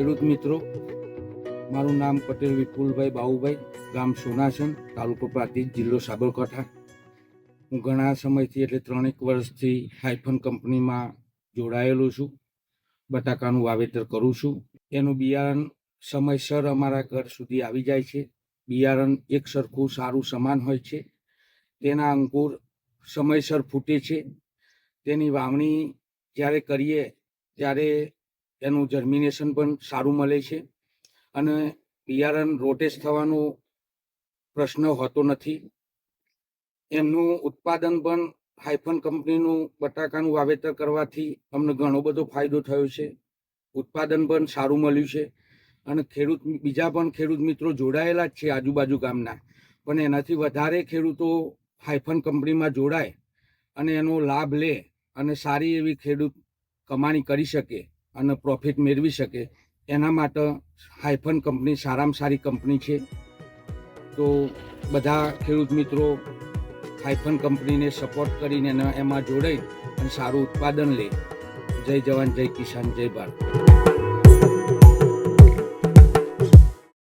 મિત્રો, મારું નામ પટેલ વિપુલભાઈ બાબુભાઈ ગામ સોનાસન, તાલુકો પ્રાંતિજ, જિલ્લો સાબરકાંઠા. હું ઘણા સમયથી એટલે ત્રણેક વર્ષથી હાઇફન કંપનીમાં જોડાયેલો છું, બટાકાનું વાવેતર કરું છું. એનું બિયારણ સમયસર અમારા ઘર સુધી આવી જાય છે. બિયારણ એક સરખું સારું સમાન હોય છે. તેના અંકુર સમયસર ફૂટે છે. તેની વાવણી જ્યારે કરીએ ત્યારે એનું જર્મિનેશન પણ સારું મળે છે. અને બિયારણ રોટેશ થવાનો પ્રશ્ન હોતો નથી. એમનું ઉત્પાદન પણ હાઇફન કંપનીનું બટાકાનું વાવેતર કરવાથી અમને ઘણો બધો ફાયદો થયો છે. ઉત્પાદન પણ સારું મળ્યું છે. અને ખેડૂત બીજા પણ ખેડૂત મિત્રો જોડાયેલા જ છે આજુબાજુ ગામના. પણ એનાથી વધારે ખેડૂતો હાઇફન કંપનીમાં જોડાય અને એનો લાભ લે અને સારી એવી ખેડૂત કમાણી કરી શકે. અને પ્રોફિટ મેળવી શકે. એના માટે હાઇફન કંપની સારામાં સારી કંપની છે. તો બધા ખેડૂત મિત્રો હાઇફન કંપનીને સપોર્ટ કરીને એમાં જોડાઈ અને સારું ઉત્પાદન લે. જય જવાન, જય કિસાન, જય ભારત.